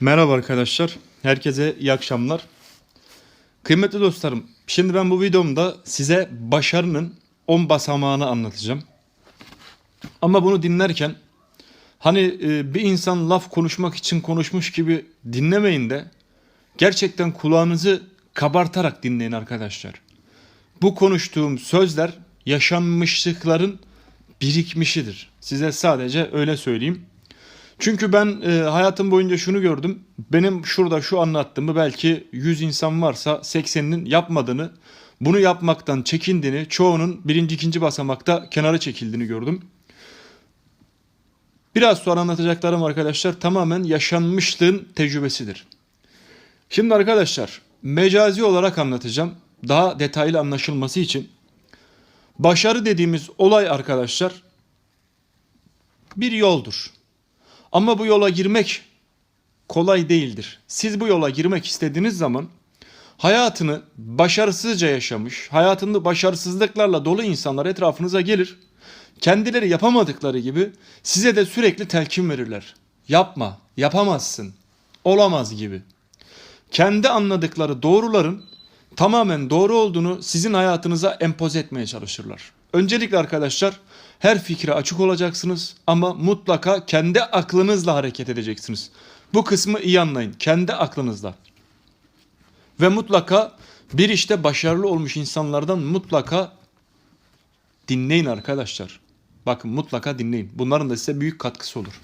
Merhaba arkadaşlar. Herkese iyi akşamlar. Kıymetli dostlarım, şimdi ben bu videomda size başarının 10 basamağını anlatacağım. Ama bunu dinlerken hani e, bir insan laf konuşmak için konuşmuş gibi dinlemeyin de gerçekten kulağınızı kabartarak dinleyin arkadaşlar. Bu konuştuğum sözler yaşanmışlıkların birikmişidir. Size sadece öyle söyleyeyim. Çünkü ben e, hayatım boyunca şunu gördüm. Benim şurada şu anlattığımı belki 100 insan varsa 80'inin yapmadığını, bunu yapmaktan çekindiğini, çoğunun birinci ikinci basamakta kenara çekildiğini gördüm. Biraz sonra anlatacaklarım arkadaşlar tamamen yaşanmışlığın tecrübesidir. Şimdi arkadaşlar mecazi olarak anlatacağım. Daha detaylı anlaşılması için. Başarı dediğimiz olay arkadaşlar bir yoldur. Ama bu yola girmek kolay değildir. Siz bu yola girmek istediğiniz zaman hayatını başarısızca yaşamış, hayatında başarısızlıklarla dolu insanlar etrafınıza gelir. Kendileri yapamadıkları gibi size de sürekli telkin verirler. Yapma, yapamazsın, olamaz gibi. Kendi anladıkları doğruların tamamen doğru olduğunu sizin hayatınıza empoze etmeye çalışırlar. Öncelikle arkadaşlar her fikre açık olacaksınız ama mutlaka kendi aklınızla hareket edeceksiniz. Bu kısmı iyi anlayın. Kendi aklınızla. Ve mutlaka bir işte başarılı olmuş insanlardan mutlaka dinleyin arkadaşlar. Bakın mutlaka dinleyin. Bunların da size büyük katkısı olur.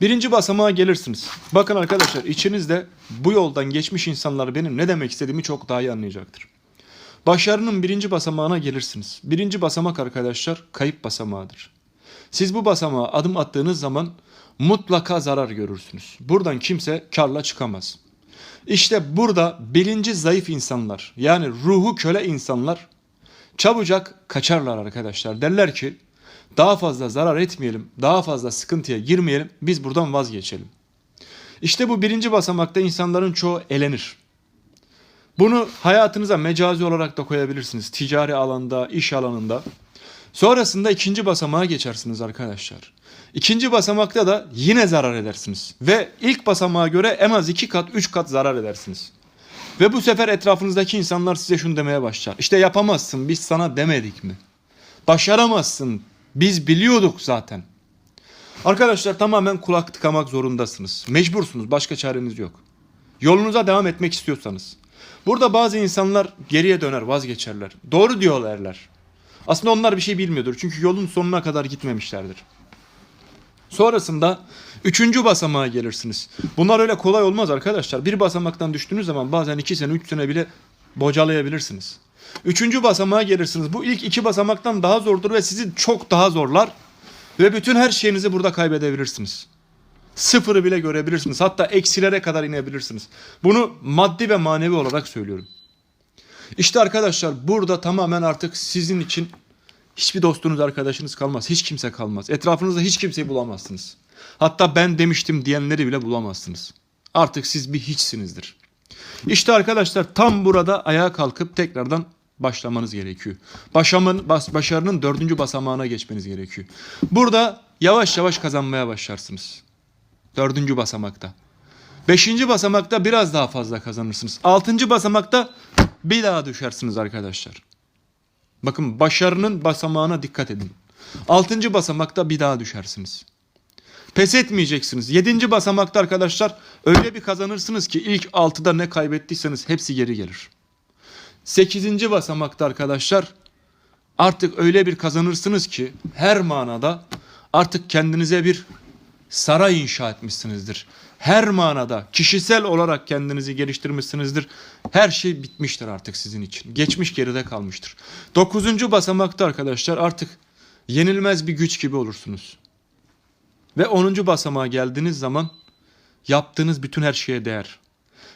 Birinci basamağa gelirsiniz. Bakın arkadaşlar içinizde bu yoldan geçmiş insanlar benim ne demek istediğimi çok daha iyi anlayacaktır. Başarının birinci basamağına gelirsiniz. Birinci basamak arkadaşlar kayıp basamağıdır. Siz bu basamağa adım attığınız zaman mutlaka zarar görürsünüz. Buradan kimse karla çıkamaz. İşte burada bilinci zayıf insanlar yani ruhu köle insanlar çabucak kaçarlar arkadaşlar. Derler ki daha fazla zarar etmeyelim, daha fazla sıkıntıya girmeyelim, biz buradan vazgeçelim. İşte bu birinci basamakta insanların çoğu elenir. Bunu hayatınıza mecazi olarak da koyabilirsiniz. Ticari alanda, iş alanında. Sonrasında ikinci basamağa geçersiniz arkadaşlar. İkinci basamakta da yine zarar edersiniz. Ve ilk basamağa göre en az iki kat, üç kat zarar edersiniz. Ve bu sefer etrafınızdaki insanlar size şunu demeye başlar. İşte yapamazsın, biz sana demedik mi? Başaramazsın, biz biliyorduk zaten. Arkadaşlar tamamen kulak tıkamak zorundasınız. Mecbursunuz, başka çareniz yok. Yolunuza devam etmek istiyorsanız. Burada bazı insanlar geriye döner, vazgeçerler. Doğru diyorlarlar. Aslında onlar bir şey bilmiyordur. Çünkü yolun sonuna kadar gitmemişlerdir. Sonrasında üçüncü basamağa gelirsiniz. Bunlar öyle kolay olmaz arkadaşlar. Bir basamaktan düştüğünüz zaman bazen iki sene, üç sene bile bocalayabilirsiniz. Üçüncü basamağa gelirsiniz. Bu ilk iki basamaktan daha zordur ve sizi çok daha zorlar. Ve bütün her şeyinizi burada kaybedebilirsiniz. Sıfırı bile görebilirsiniz. Hatta eksilere kadar inebilirsiniz. Bunu maddi ve manevi olarak söylüyorum. İşte arkadaşlar burada tamamen artık sizin için hiçbir dostunuz, arkadaşınız kalmaz. Hiç kimse kalmaz. Etrafınızda hiç kimseyi bulamazsınız. Hatta ben demiştim diyenleri bile bulamazsınız. Artık siz bir hiçsinizdir. İşte arkadaşlar tam burada ayağa kalkıp tekrardan başlamanız gerekiyor. Başamın, bas, başarının dördüncü basamağına geçmeniz gerekiyor. Burada yavaş yavaş kazanmaya başlarsınız. Dördüncü basamakta. Beşinci basamakta biraz daha fazla kazanırsınız. Altıncı basamakta bir daha düşersiniz arkadaşlar. Bakın başarının basamağına dikkat edin. Altıncı basamakta bir daha düşersiniz. Pes etmeyeceksiniz. Yedinci basamakta arkadaşlar öyle bir kazanırsınız ki ilk altıda ne kaybettiyseniz hepsi geri gelir. Sekizinci basamakta arkadaşlar artık öyle bir kazanırsınız ki her manada artık kendinize bir saray inşa etmişsinizdir. Her manada kişisel olarak kendinizi geliştirmişsinizdir. Her şey bitmiştir artık sizin için. Geçmiş geride kalmıştır. Dokuzuncu basamakta arkadaşlar artık yenilmez bir güç gibi olursunuz. Ve onuncu basamağa geldiğiniz zaman yaptığınız bütün her şeye değer.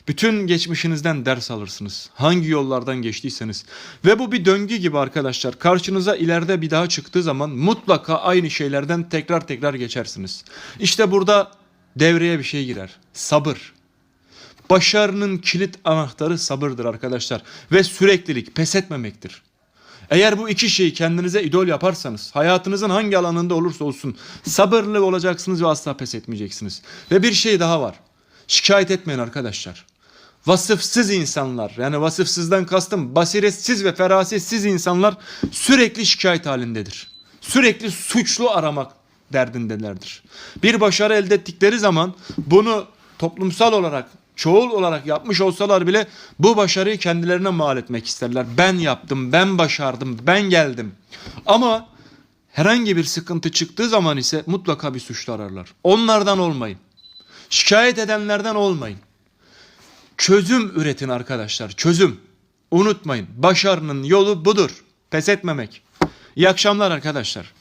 Bütün geçmişinizden ders alırsınız. Hangi yollardan geçtiyseniz. Ve bu bir döngü gibi arkadaşlar. Karşınıza ileride bir daha çıktığı zaman mutlaka aynı şeylerden tekrar tekrar geçersiniz. İşte burada devreye bir şey girer. Sabır. Başarının kilit anahtarı sabırdır arkadaşlar. Ve süreklilik, pes etmemektir. Eğer bu iki şeyi kendinize idol yaparsanız, hayatınızın hangi alanında olursa olsun sabırlı olacaksınız ve asla pes etmeyeceksiniz. Ve bir şey daha var. Şikayet etmeyin arkadaşlar. Vasıfsız insanlar yani vasıfsızdan kastım basiretsiz ve ferasetsiz insanlar sürekli şikayet halindedir. Sürekli suçlu aramak derdindelerdir. Bir başarı elde ettikleri zaman bunu toplumsal olarak çoğul olarak yapmış olsalar bile bu başarıyı kendilerine mal etmek isterler. Ben yaptım, ben başardım, ben geldim. Ama herhangi bir sıkıntı çıktığı zaman ise mutlaka bir suçlu ararlar. Onlardan olmayın. Şikayet edenlerden olmayın. Çözüm üretin arkadaşlar. Çözüm. Unutmayın. Başarının yolu budur. Pes etmemek. İyi akşamlar arkadaşlar.